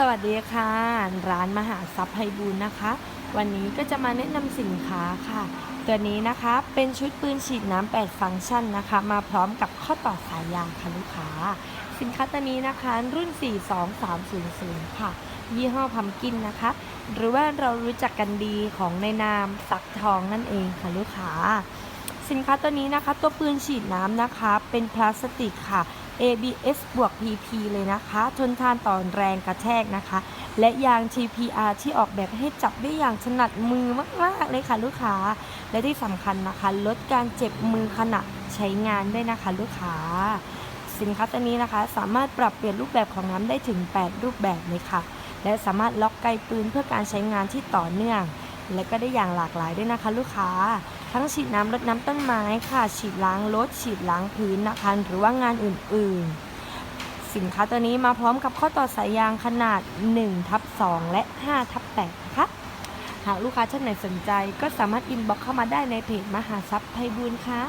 สวัสดีค่ะ ร้านมหาทรัพย์ไพบูลนะคะ วันนี้ก็จะมาแนะนำสินค้าค่ะ ตัวนี้นะคะเป็นชุดปืนฉีดน้ำ8ฟังก์ชันนะคะ มาพร้อมกับข้อต่อสายยางค่ะลูกค้า สินค้าตัวนี้นะคะรุ่น 42300 ค่ะ ยี่ห้อพัมกินนะคะ หรือว่าเรารู้จักกันดีของในนามสักทองนั่นเองค่ะลูกค้า สินค้าตัวนี้นะคะ ตัวปืนฉีดน้ำนะคะ เป็นพลาสติกค่ะ ABS บวก PP เลยนะคะ ทนทานต่อแรงกระแทกนะคะ และยาง TPR ที่ออกแบบให้จับได้อย่างถนัดมือมากๆเลยค่ะลูกค้า และที่สำคัญนะคะ ลดการเจ็บมือขณะใช้งานด้วยนะคะลูกค้า สินค้าตัวนี้นะคะสามารถปรับเปลี่ยนรูปแบบของน้ำได้ถึง 8 รูปแบบเลยค่ะ และสามารถล็อกไกปืนเพื่อการใช้งานที่ต่อเนื่อง และก็ได้อย่างหลากหลายด้วยนะคะ ลูกค้า ทั้งฉีดน้ำรดน้ำต้นไม้ค่ะ ฉีดล้างรถฉีดล้างพื้นนะคะ หรือว่างานอื่นๆ สินค้าตัวนี้มาพร้อมกับข้อต่อสายยางขนาด1ทับ2และ5ทับ8นะคะหากลูกค้าท่านไหนสนใจก็สามารถอินบ็อกเข้ามาได้ในเพจมหาทรัพย์ไพบูลค่ะ